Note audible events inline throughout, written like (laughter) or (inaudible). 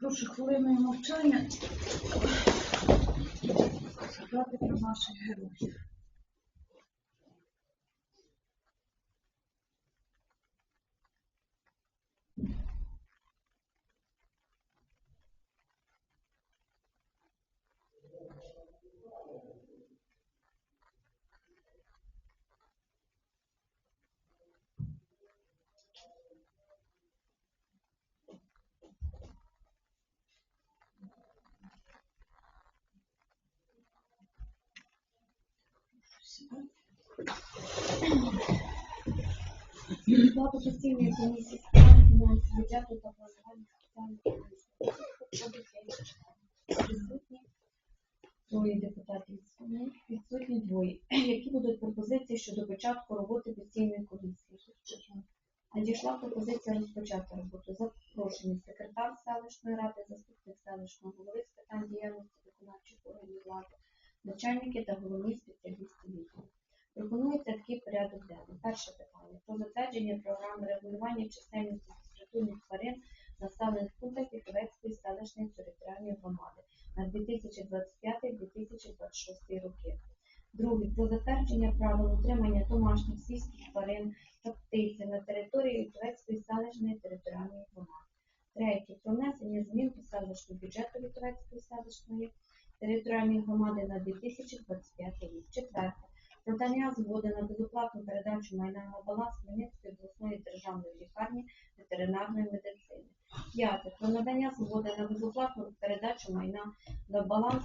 Прошу хвилиною мовчання згадати про наших героїв. Комісій. Присутні троє депутатів відсутні, двоє. Які будуть пропозиції щодо початку роботи постійної комісії? Надійшла пропозиція розпочати роботу. Запрошений секретар селищної ради, заступник селищного голови з питань діяльності виконавчих органів влади, начальники та головні спеціалісти відділу. Пропонується такий порядок денний. Перше питання про затвердження програми регулювання чисельності безпритульних тварин в населених пунктах Віковецької селищної територіальної громади на 2025-2026 роки. Друге про затвердження правил утримання домашніх сільських тварин та птиці на території Турецької селищної територіальної громади. Третє про внесення змін до селищного бюджету Турецької селищної територіальної громади на 2025 рік. Четверте надання згоди на безоплатну передачу майна на баланс Хмельницької обласної державної лікарні ветеринарної медицини. П'яте. Про надання згоди на безоплатну передачу майна на баланс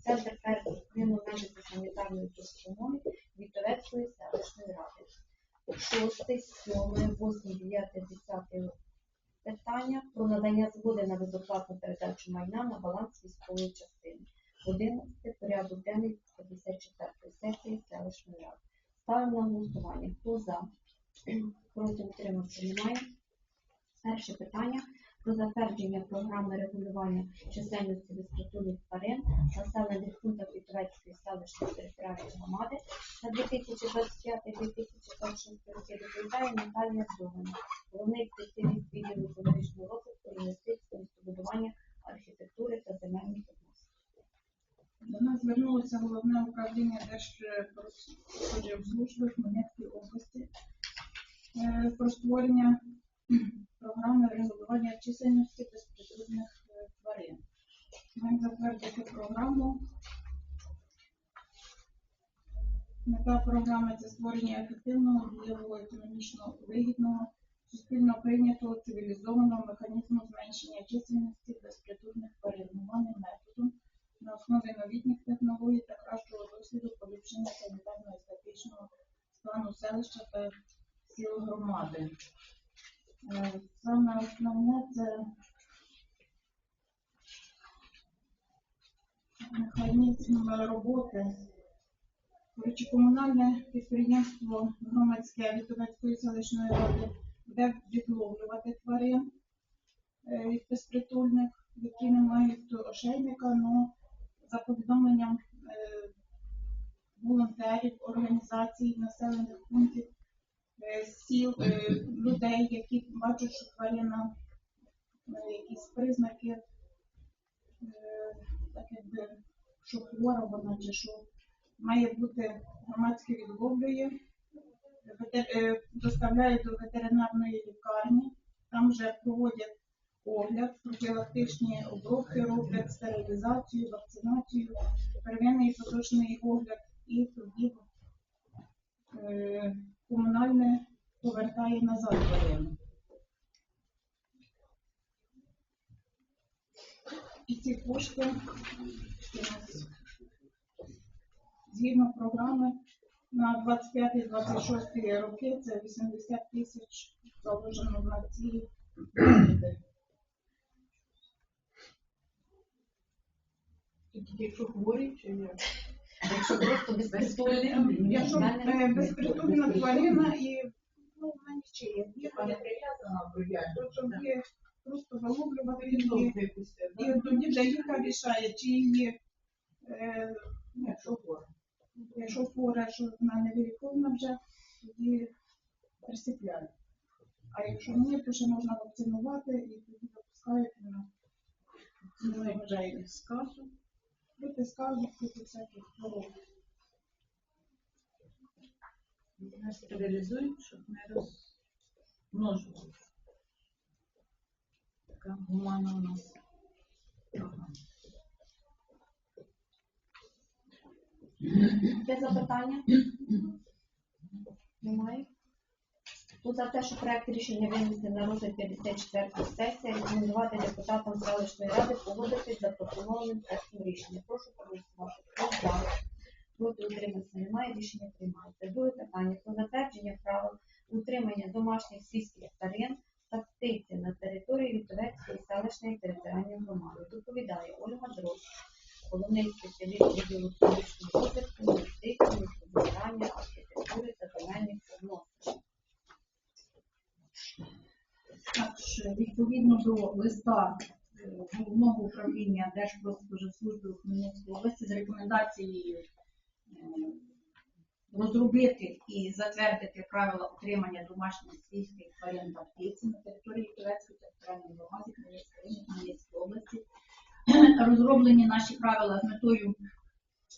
Центр первинної медико-санітарної допомоги Вітовецької селищної ради. Шостий, сьомий, восьмий, дев'ятий, десятий питання про надання згоди на безоплатну передачу майна на баланс військової частини. 11 порядок денний 54 сесії селищної ради. Ставимо на голосування. Хто за? (clears throat) Проти утримався немає. Перше питання про затвердження програми регулювання чисельності безпритульних тварин населених пунктах Вітовецької селищної територіальної громади на 2025-2026 роки доповідає Наталія Довгана, головний спеціаліст відділу економічного розвитку, інвестицій, містобудування, архітектури та земельних. До нас звернулося головне управління Держпродспоживслужби Хмельницької області е, про створення програми регулювання чисельності безпритульних е, тварин. Маємо затвердити програму. Мета програми це створення ефективного, дієвого, економічно вигідного, суспільно прийнятого цивілізованого механізму зменшення чисельності безпритульних тварин методом на основі новітніх технологій та кращого досвіду поліпшення санітарно естетичного стану селища та сіл громади. Е, Саме основне це механізм роботи. Коротше, комунальне підприємство громадське Вітовецької селищної ради буде відловлювати тварин е, від безпритульних, які не мають ошейника, але за повідомленням е, волонтерів, організацій, населених пунктів, е, сіл, е, людей, які бачать, що тварина якісь признаки, так якби, що хвора вона чи що, має бути громадське відловлює, е, до ветеринарної лікарні, там вже проводять огляд, профілактичні обробки роблять, стерилізацію, вакцинацію, первинний поточний огляд і тоді е, комунальне повертає назад тварину. І ці кошти у нас згідно програми на 25-26 роки це 80 тисяч заложено на ці заходи. Тільки якщо хворі чи ні? Якщо просто безпритульний, Якщо е, безпритульна тварина і ну, вона нічия, є, Яка не прив'язана то щоб є просто виловлювати її, і тоді вже лікар рішає, чи її, е, Ні, що хворі. якщо хвора, що вона не вилікована вже, тоді присипляють. А якщо ні, то ще можна вакцинувати і тоді запускають на не вважає сказу, проти сказу, проти всяких хвороб. Вони стерилізують, щоб не розмножувалися. Така гумана у нас програма. Є запитання? Немає? Хто за те, що проект рішення винести на розгляд 54 сесії, рекомендувати депутатам селищної ради погодитись за пропонованим текстом рішення. Прошу проголосувати. Хто? Проти утриматися немає, рішення приймається. Друге питання про затвердження правил утримання домашніх сільських тварин та птиці на території Вітовецької селищної територіальної громади. Доповідає Ольга Дрозд, головний спеціаліст відділу публічного розвитку, інвестицій, містобудування, архітектури та земельних відносин. Також відповідно до листа е, головного управління Держпродспоживслужби у Хмельницькій області з рекомендацією е, розробити і затвердити правила утримання домашніх сільських тварин та птиці на території Турецької територіальної громади Хмельницької області. (clears throat) Розроблені наші правила з метою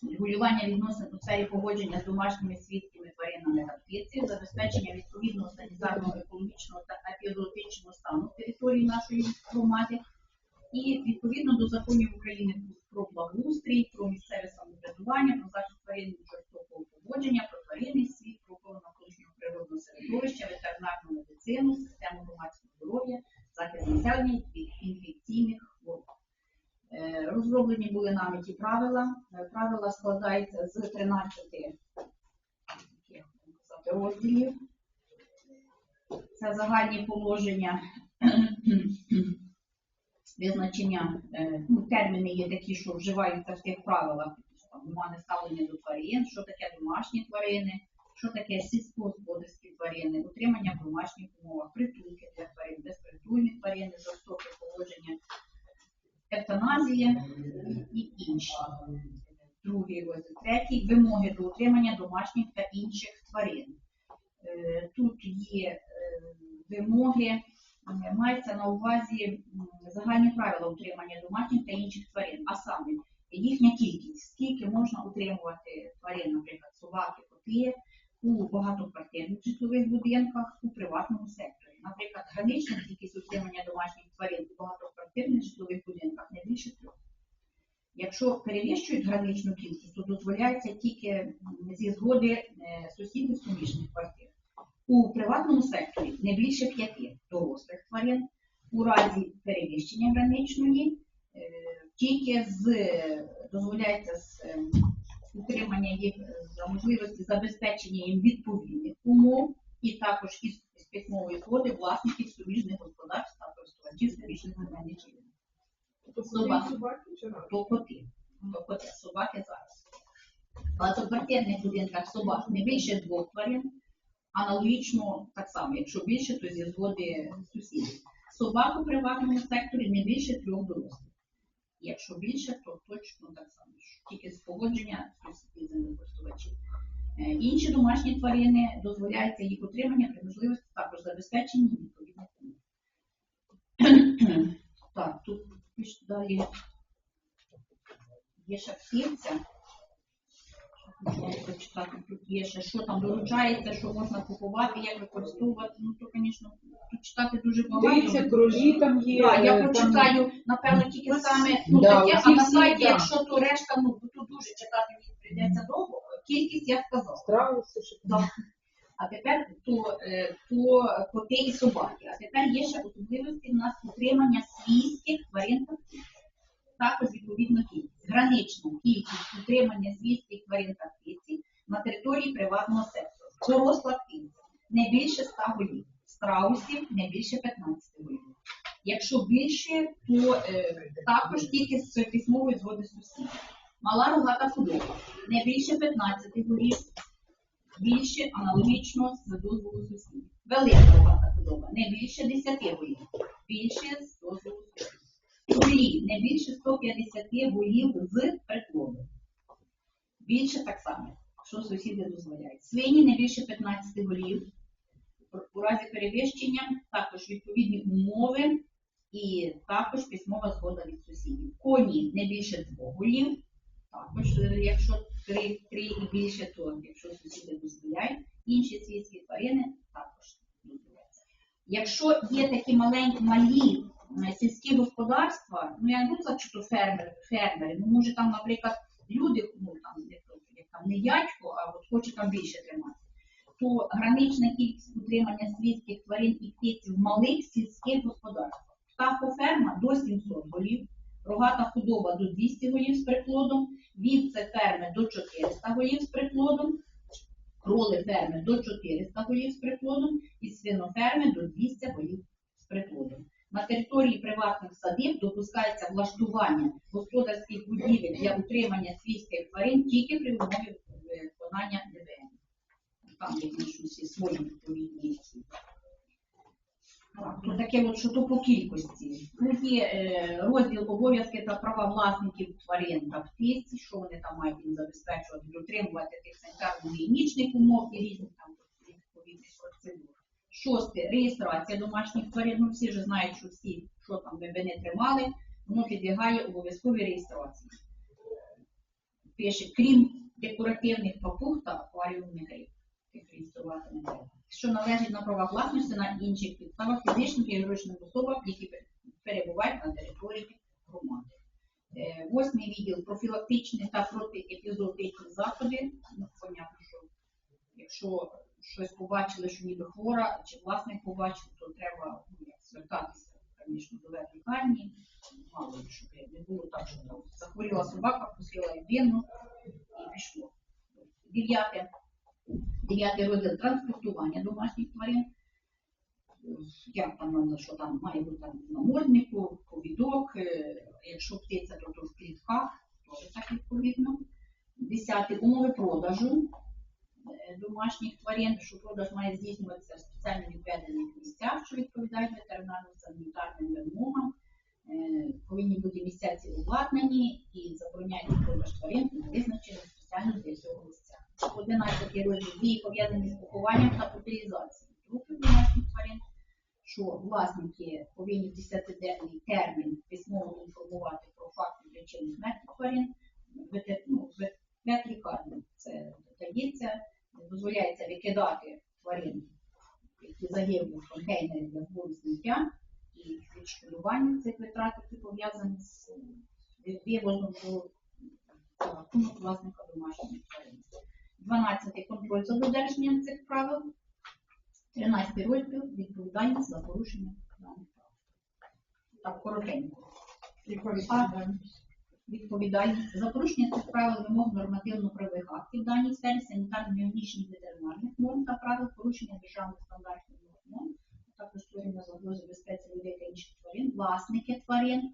регулювання відносин у сфері поводження з домашніми свідками тваринами та птицею, забезпечення відповідного санітарного, екологічного та епідеміологічного стану території нашої громади, і відповідно до законів України про благоустрій, про місцеве самоврядування, про захист тварин жорстокого поводження, про тваринний Розроблені були нами ті правила. Е, Правила складаються з 13 як розділів. Це загальні положення, (clears throat) визначення, е, ну, терміни є такі, що вживаються в тих правилах. Там Гуманне ставлення до тварин, що таке домашні тварини, що таке сільськогосподарські тварини, утримання домашніх умовах, притулки для тварин, безпритульні тварини, жорстоке поводження евтаназія і інші. Другий розділ. Третій вимоги до утримання домашніх та інших тварин. Е, Тут є е, вимоги, е, мається на увазі загальні правила утримання домашніх та інших тварин, а саме їхня кількість, скільки можна утримувати тварин, наприклад, собаки, коти у багатоквартирних житлових будинках, у приватному секторі. Наприклад, гранична кількість утримання домашніх тварин у багатоквартирних житлових будинках не більше трьох. Якщо перевищують граничну кількість, то дозволяється тільки зі згоди е, сусідів суміжних квартир. У приватному секторі не більше п'яти дорослих тварин. У разі перевищення граничної е, тільки з дозволяється з е, утримання їх е, за можливості забезпечення їм відповідних умов і також із письмової згоди власників суміжних господарств та користувачів земельних ділянок. Тобто Собаки. собаки зараз. В багатоквартирних будинках собак не більше двох тварин, аналогічно так само, якщо більше, то зі згоди сусідів. Собак у приватному секторі не більше трьох дорослих. Якщо більше, то точно так само, тільки з погодження Інші домашні тварини дозволяється їх утримання при можливості також забезпечення відповідних умов. (clears throat) Так, тут далі є ще птиця. Прочитати, тут є ще, що там доручається, що можна купувати, як використовувати. Ну, то, звісно, тут читати дуже багато. Дивіться, кролі там є. Так, я прочитаю, напевно, тільки саме ну, Да, таке, а на сайті, якщо то решта, ну тут дуже читати мені прийдеться довго. Кількість я сказала. Страуси, що Да. А тепер то, то коти і собаки. А тепер є ще особливості в нас утримання свійських тварин та птиць. Також відповідно кількість. Гранична кількість утримання свійських тварин та птиці на території приватного сектору. Доросла птиця не більше 100 голів. Страусів не більше 15 голів. Якщо більше, то е, також тільки з письмової згоди сусідів. Мала рогата худоба не більше 15 голів, більше аналогічно з дозволу сусідів. Велика рогата худоба не більше 10 голів, більше з дозволу сусідів. Голі не більше 150 голів з приплоду. Більше так само, що сусіди дозволяють. Свині не більше 15 голів. У разі перевищення також відповідні умови і також письмова згода від сусідів. Коні не більше двох голів, також, е, якщо три, три і більше, то якщо сусіди дозволяють, інші свійські тварини також дозволяються. Якщо є такі маленькі малі е, сільські господарства, ну я не буду сказати, що то фермери, фермери, ну може там, наприклад, люди, ну там як там не дядько, а от хоче там більше тримати, то гранична кількість утримання свійських тварин і птиці в малих сільських господарствах. Птахоферма до 700 голів, рогата худоба до 200 голів з приплодом, вівце ферми до 400 голів з приплодом, кроли ферми до 400 голів з приплодом і свиноферми до 200 голів з приплодом. На території приватних садиб допускається влаштування господарських будівель для утримання свійських тварин тільки при умові виконання ДВН. Там є всі свої відповідні. Так, то таке от, що то по кількості. Тут є е, розділ обов'язки та права власників тварин та птиць, що вони там мають їм забезпечувати, дотримувати тих санітарно-гігієнічних умов і різних там відповідних процедур. Шосте реєстрація домашніх тварин. Ну всі ж знають, що всі, що там ви би не тримали, воно підлягає обов'язковій реєстрації. Пише, крім декоративних папуг та акваріумних риб. Їх реєструвати не треба. Що належить на правах власності на інших підставах фізичних і юридичних особах, які перебувають на території громади. Е, Восьмий відділ профілактичні та протиепізоотичні заходи. Ну, понятно, що якщо щось побачили, що ніби хвора, чи власник побачив, то треба ну, звертатися, звісно, до ветлікарні. Мало щоб не було так, що захворіла собака, пустила вену і пішло. Дев'яте. Дев'ятий розділ транспортування домашніх тварин. Як там що там має бути там наморднику, повідок, е, якщо птиця, то, то в клітках, теж так відповідно. Десятий умови продажу е, домашніх тварин, що продаж має здійснюватися в спеціально відведених місцях, що відповідають ветеринарно-санітарним вимогам. Е, Повинні бути місця обладнані і забороняється продаж тварин на визначених спеціально для цього місця. 11 розділ дії пов'язані з похованням та утилізацією трупів домашніх тварин, що власники повинні в 10-денний термін письмово інформувати про факти причини смерті тварин. Ну, ветлікарні це дається, дозволяється викидати тварин, які загинули в контейнери для збору сміття і відшкодування цих витрат, які пов'язані з е, вивозом до рахунок власника домашніх тварин. 12 контроль за додержанням цих правил. 13 розділ відповідальність за порушення даних правил. Так, коротенько. Відповідальність за порушення цих правил вимог нормативно-правових актів в даній сфері санітарно-гігієнічних ветеринарних норм та правил порушення державних стандартів норм, а також створення загрози безпеці людей та інших тварин, власники тварин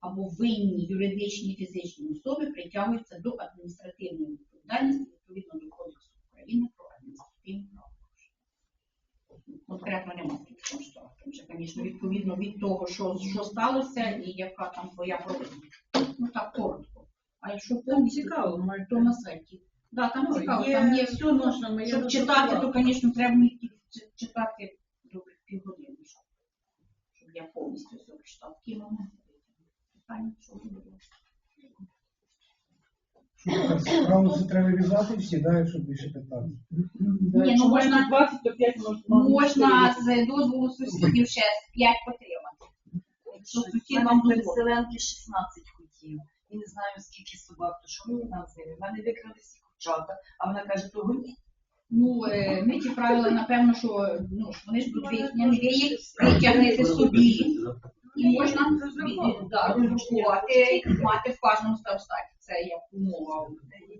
або винні юридичні і фізичні особи притягуються до адміністративної відповідальності відповідно до Кодексу України про адміністративні правопорушення. Конкретно немає такого штрафу. Там же, звісно, відповідно від того, що, що сталося і яка там твоя провина. Ну так коротко. А якщо повністю, цікаво, то- то на сайті. Да, там Ну, цікаво, є- там є все, ну, можна, ми щоб читати, то, звісно, треба мені читати добрих півгодини, щоб, щоб я повністю все прочитав. Такі моменти. Питання, що ви думаєте? Справу це треба в'язати всі, да, щоб більше питати. Ні, ну можна, 20 то 5 можна. можна з дозволу сусідів ще 5 потримати. Якщо сусід вам. Переселенки 16 хотів. І не знаю, скільки собак, то що мені на землі. В мене викрали всі курчата, а вона каже, того ні. Ну, е, ми ті правила, напевно, що ну, вони ж будуть вияснені, ви їх витягнете собі. І можна і мати в кожному ставстаті. Це як умова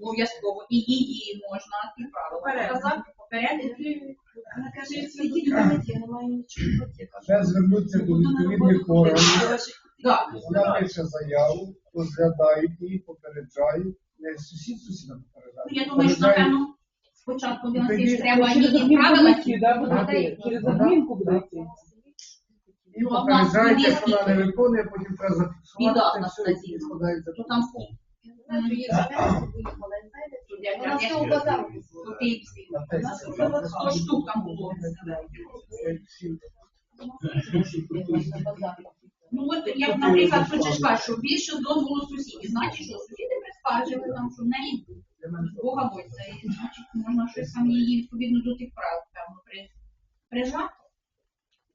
обов'язково. І її можна ті правила показати, попередити. Вона каже, нічого звернутися до відповідних органів. Вона пише заяву, розглядають її, попереджають. Не сусід сусіда Ну, попереджають. Я думаю, що, напевно, спочатку треба її правила. Через адмінку буде йти. І Ну, а в нас попереджають, є якщо вона не виконує, потім треба Біда зафіксувати, на це статті. і. То там Знаєте, Я- вона я- всього базару копійці. Нас. Сто штук там було. Ну от як, наприклад, хочеш кажеш, що більше дозволу сусідів, значить, що сусіди прискаржили там, що в неї Бога боїться, і значить можна щось там її відповідно до тих прав певно прижати.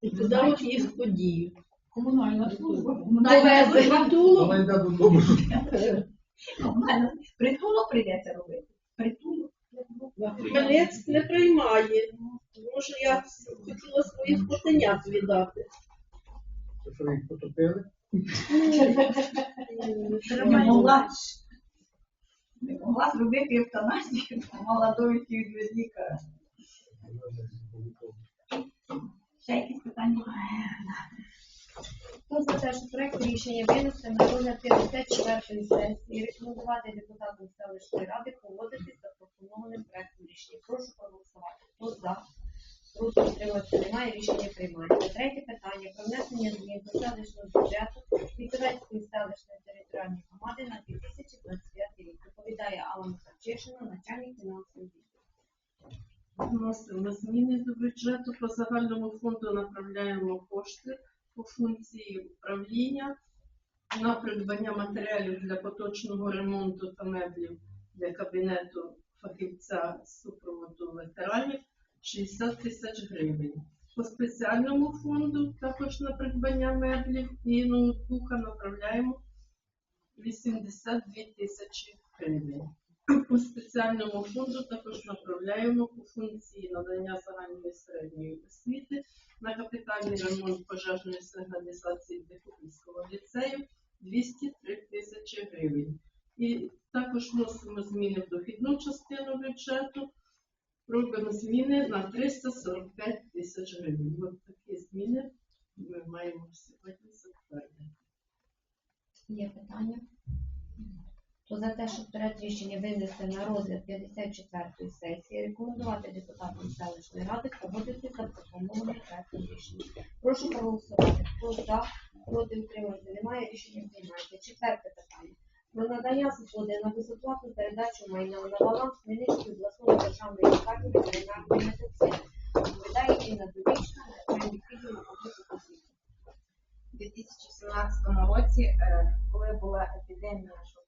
І туди от їх подію. Комунальна служба. Комунальна служба. (laughs) Комунальна. Притулок прийдеться робити. Притулок. Хмельницьк не приймає. Тому що я хотіла своїх котенят віддати. Це що їх потопили? Не могла, не могла зробити евтаназію, мала довідки від. Ще якісь питання? Хто за проект рішення винести на розгляд 54-ї сесії, рекомендувати депутатам селищної ради погодитись за пропонованим проектом рішення. Прошу проголосувати. Хто за? Проти утриматися немає, рішення приймається. Третє питання про внесення змін до селищного бюджету Вікторецької селищної територіальної громади на 2025 рік. Доповідає Алла Михайлчишина, начальник фінансової відділу. Вносимо зміни до бюджету по загальному фонду направляємо кошти по функції управління на придбання матеріалів для поточного ремонту та меблів для кабінету фахівця супроводу ветеранів 60 тисяч гривень. По спеціальному фонду також на придбання меблів і ноутбука направляємо 82 тисячі гривень. По спеціальному фонду також направляємо по функції надання загальної середньої освіти на капітальний ремонт пожежної сигналізації Дихопільського ліцею 203 тисячі гривень. І також вносимо зміни в дохідну частину бюджету. Робимо зміни на 345 тисяч гривень. Ось такі зміни ми маємо сьогодні затвердити. Є питання? То за те, щоб проект рішення винести на розгляд 54-ї сесії, рекомендувати депутатам селищної ради погодити запропонований проект рішення. Прошу проголосувати. Хто за, проти утримався, немає, рішення приймається. Четверте питання. Про надання згоди на безоплатну передачу майна на баланс Хмельницької обласної державної лікарні ветеринарної медицини. Відповідає Інна Довічна, начальник відділу обласної освіти. У 2017 році, е, коли була епідемія, що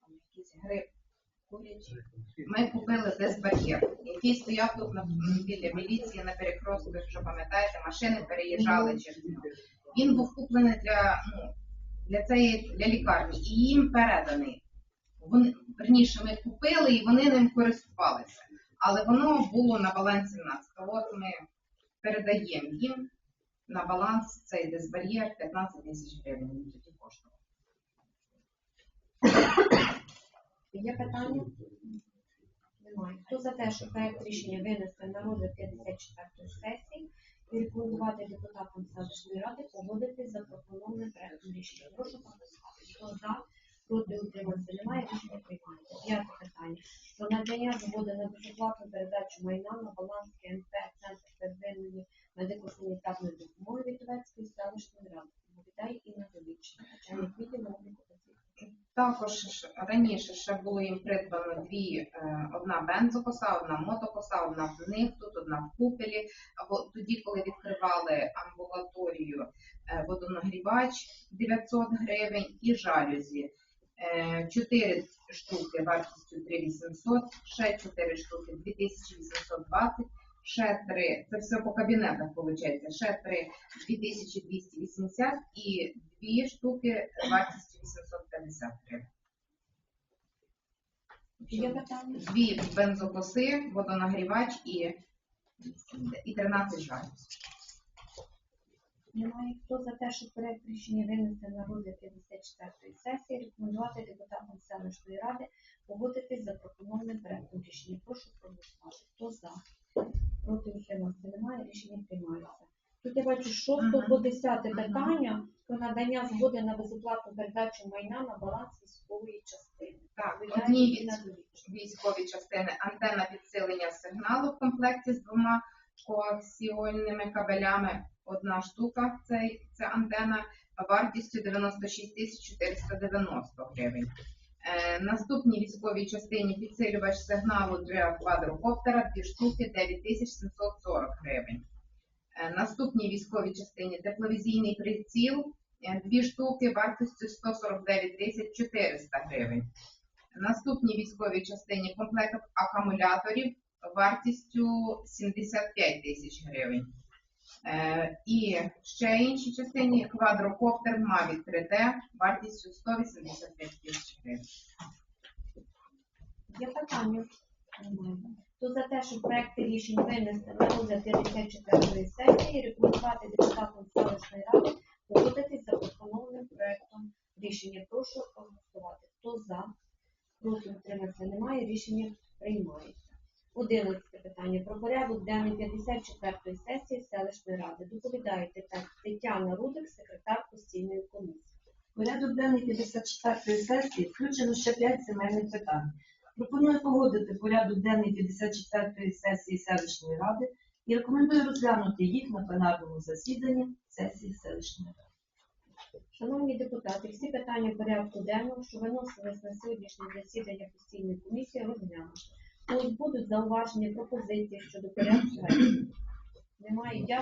грип курячий, ми купили дезбар'єр, який стояв тут на біля міліції на перекрестку, якщо пам'ятаєте, машини переїжджали через нього. Він був куплений для, ну, для цієї для лікарні і їм переданий. Вони верніше ми купили і вони ним користувалися. Але воно було на балансі в нас. То от ми передаємо їм на баланс цей дезбар'єр 15 тисяч гривень. Він тоді коштував. Є питання? Немає. Хто за те, що проект рішення винести на розгляд 54-ї сесії і рекомендувати депутатам селищної ради погодити запропонованим проектом рішення? Прошу проголосувати. Хто за, проти утримався, немає, рішення приймається. П'яте питання. Про надання згоди на безоплатну передачу майна на баланс КНП Центр первинної медико-санітарної допомоги Вітовецької селищної ради. Відповідає Інна Довічна, начальник відділу обліку. Також раніше ще було їм придбано дві, е, одна бензокоса, одна мотокоса, одна в них, тут одна в купелі. Або тоді, коли відкривали амбулаторію, е, водонагрівач 900 гривень і жалюзі. Е, Чотири штуки вартістю 3800, ще чотири штуки 2820, ще три, це все по кабінетах виходить, ще три 2280 і дві штуки вартістю 850 гривень. Дві бензокоси, водонагрівач і, і 13 жалюз. Немає. Хто за те, щоб проект рішення винести на розгляд 54-ї сесії, рекомендувати депутатам селищної ради погодитись за пропонованим проектом рішення. Прошу проголосувати. Хто за? Проти утримався немає, рішення приймається. Тут я бачу 6 по 10 питання про надання згоди на безоплатну передачу майна на баланс військової частини. Так, Відповідає одній від військові частини антенна підсилення сигналу в комплекті з двома коаксіольними кабелями. Одна штука це, це антена вартістю 96 тисяч 490 гривень. Е, наступній військовій частині підсилювач сигналу для квадрокоптера дві штуки 9740 гривень. Е, наступній військовій частині тепловізійний приціл е, дві штуки вартістю 149 тисяч 400 гривень. Наступній військовій частині комплект акумуляторів вартістю 75 тисяч гривень. Е, І ще іншій частині квадрокоптер Mavic 3D вартістю 185 тисяч гривень. Є питання? То за те, щоб проекти рішень винести на розгляд 54-ї сесії, рекомендувати депутатам селищної ради погодитись за пропонованим проектом рішення. Прошу проголосувати. Хто за? Проти утриматися немає. Рішення приймається. Одинадцяте питання про порядок денний 54-ї сесії селищної ради. Доповідає Тет- Тетяна Рудик, секретар постійної комісії. Порядок денний 54-ї сесії включено ще 5 земельних питань. Пропоную погодити порядок денний 54-ї сесії селищної ради і рекомендую розглянути їх на пленарному засіданні сесії селищної ради. Шановні депутати, всі питання порядку денного, що виносились на сьогоднішнє засідання постійної комісії, розглянуті. Будуть зауваження пропозиції щодо порядку. Немає. Дякую.